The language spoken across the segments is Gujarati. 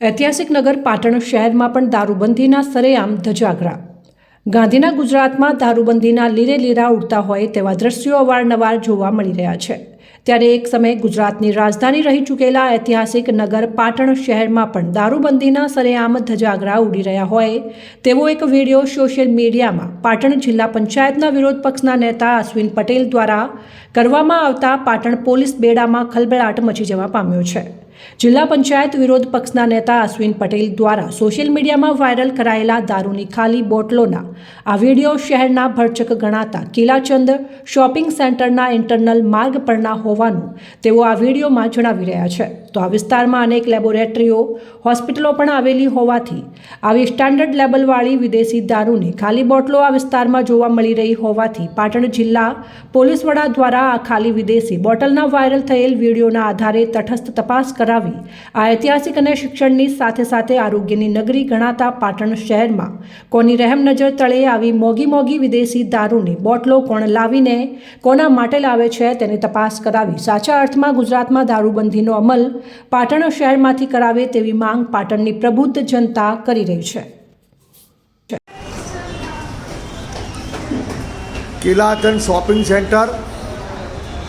ઐતિહાસિક નગર પાટણ શહેરમાં પણ દારૂબંધીના સરેઆમ ધજાગરા. ગાંધીના ગુજરાતમાં દારૂબંધીના લીરે લીરા ઉડતા હોય તેવા દ્રશ્યો અવારનવાર જોવા મળી રહ્યા છે. ત્યારે એક સમયે ગુજરાતની રાજધાની રહી ચૂકેલા ઐતિહાસિક નગર પાટણ શહેરમાં પણ દારૂબંધીના સરેઆમ ધજાગરા ઉડી રહ્યા હોય તેવો એક વીડિયો સોશિયલ મીડિયામાં પાટણ જિલ્લા પંચાયતના વિરોધ પક્ષના નેતા અશ્વિન પટેલ દ્વારા કરવામાં આવતા પાટણ પોલીસ બેડામાં ખલબળાટ મચી જવા પામ્યો છે. જિલ્લા પંચાયત વિરોધ પક્ષના નેતા અશ્વિન પટેલ દ્વારા સોશિયલ મીડિયામાં વાયરલ કરાયેલા દારૂની ખાલી બોટલોના આ વીડિયો શહેરના ભરચક ગણાતા કિલાચંદ શોપિંગ સેન્ટરના ઇન્ટરનલ માર્ગ પરના હોવાનું તેઓ આ વિડીયોમાં જણાવી રહ્યા છે. તો આ વિસ્તારમાં અનેક લેબોરેટરીઓ, હોસ્પિટલો પણ આવેલી હોવાથી આવી સ્ટાન્ડર્ડ લેબલવાળી વિદેશી દારૂની ખાલી બોટલો આ વિસ્તારમાં જોવા મળી રહી હોવાથી પાટણ જિલ્લા પોલીસ વડા દ્વારા આ ખાલી વિદેશી બોટલના વાયરલ થયેલ વિડીયોના આધારે તટસ્થ તપાસ કરાવી આ ઐતિહાસિક અને શિક્ષણની સાથે સાથે આરોગ્યની નગરી ગણાતા પાટણ શહેરમાં કોની રહેમ નજર તળે આવી મોગી મોગી વિદેશી દારૂની બોટલો કોણ લાવીને કોના માટે લાવે છે તેની તપાસ કરાવી સાચા અર્થમાં ગુજરાતમાં દારૂબંધીનો અમલ પાટણ શહેરમાંથી કરાવે તેવી માંગ પાટણની પ્રબુદ્ધ જનતા કરી રહી છે. Kilachand shopping centre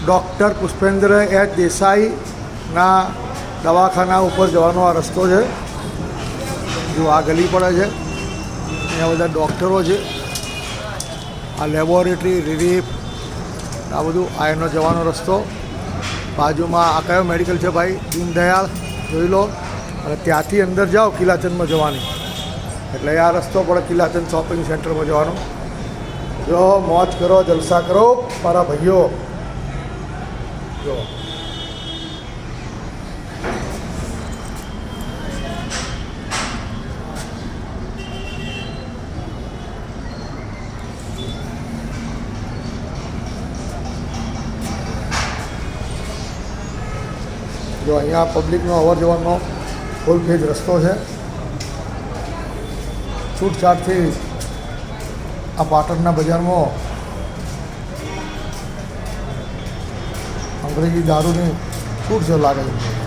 doctor Pushpendra H દેસાઈના દવાખાના ઉપર જવાનો આ રસ્તો છે. જો આ ગલી પડે છે, અહીંયા બધા ડૉક્ટરો છે. આ લેબોરેટરી, રિલીફ, આ બધું આ એનો જવાનો રસ્તો. બાજુમાં આ કયો મેડિકલ છે ભાઈ? દીનદયાળ, જોઈ લો. અને ત્યાંથી અંદર જાઓ કિલાચંદમાં જવાની. એટલે આ રસ્તો પડે કિલાચંદ શોપિંગ સેન્ટરમાં જવાનો. જો મોજ કરો, જલસા કરો, મારા ભાઈઓ. જો. જો અહીંયા પબ્લિકનો અવર જવરનો ફૂલ ફેજ રસ્તો છે. છૂટછાટથી આ પાટણના બજારમાં અંગ્રેજી દારૂની છૂટ છે લાગે છે.